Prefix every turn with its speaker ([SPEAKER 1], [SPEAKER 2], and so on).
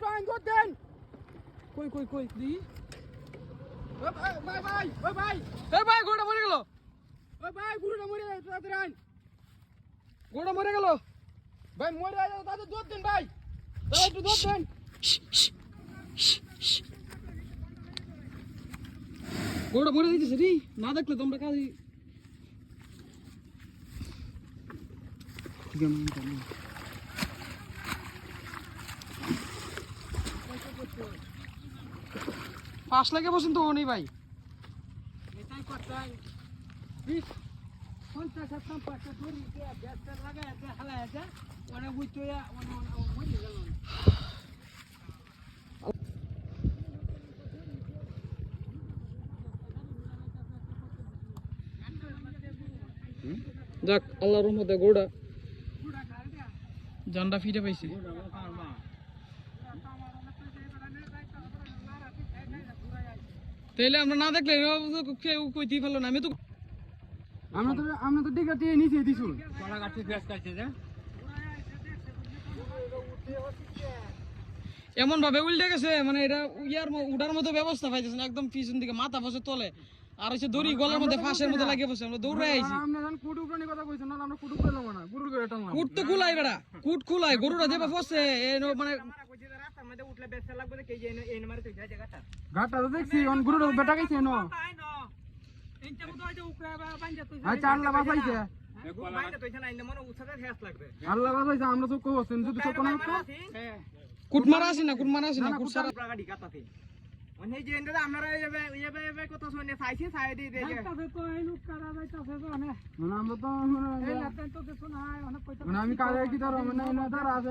[SPEAKER 1] দোর দেন
[SPEAKER 2] কই কই কই দি?
[SPEAKER 1] ও ভাই ভাই ভাই ও ভাই।
[SPEAKER 2] এ ভাই গোড়া মরে গেল।
[SPEAKER 1] ও ভাই গুরুটা মরে যায় তাড়াতাড়ি
[SPEAKER 2] গোড়া মরে গেল।
[SPEAKER 1] ভাই মরে যায় তাদের দোর দেন ভাই। দাদা একটু দোর দেন।
[SPEAKER 2] গোড়া মরে দিতেছে রে না দেখলে তোমরা কাজ ঠিক আছে পাঁচ লাগে বসেন তো নেই ভাই।
[SPEAKER 1] এটাই বিশ পঞ্চাশ হাজার ধরি আছে অনেক বুঝতে মরে গেল।
[SPEAKER 2] যাক আল্লাহর রহমতে গোড়া। জানটা ফিরে পাইছি। তাইলে আমরা না দেখলে তো কেউ কইতেই না। আমি তো
[SPEAKER 1] আমরা তো আমরা তো টিকা দিয়ে নিচে দিছুন
[SPEAKER 2] এমন ভাবে উল্টে গেছে মানে এটা ইয়ার উঠার মতো ব্যবস্থা পাইতেছে না একদম পিছন দিকে মাথা বসে তলে। আর হচ্ছে দড়ি গলার মধ্যে ফাঁসের মধ্যে লাগিয়ে বসে আমরা দৌড়ে আইছি।
[SPEAKER 1] কুটু কইছেন না আমরা কুটু না গুরুর করে টানলাম
[SPEAKER 2] কুট তো কুলাই বেড়া কুট কুলাই গরুটা দেবা ফসে এ ন- মানে
[SPEAKER 1] ঘাটটা তো দেখছি অন গুরুর বেটা গেছে ন। আর চারলা বাঁচাইছে। আল্লাহ বাঁচাইছে আমরা চোখ হচ্ছেন যদি চোখ না
[SPEAKER 2] কুট মারা আছে না কুট মারা আছে না কুট সারা
[SPEAKER 1] মানে আমরা তো মানে আমি কাজে কি মানে না আছে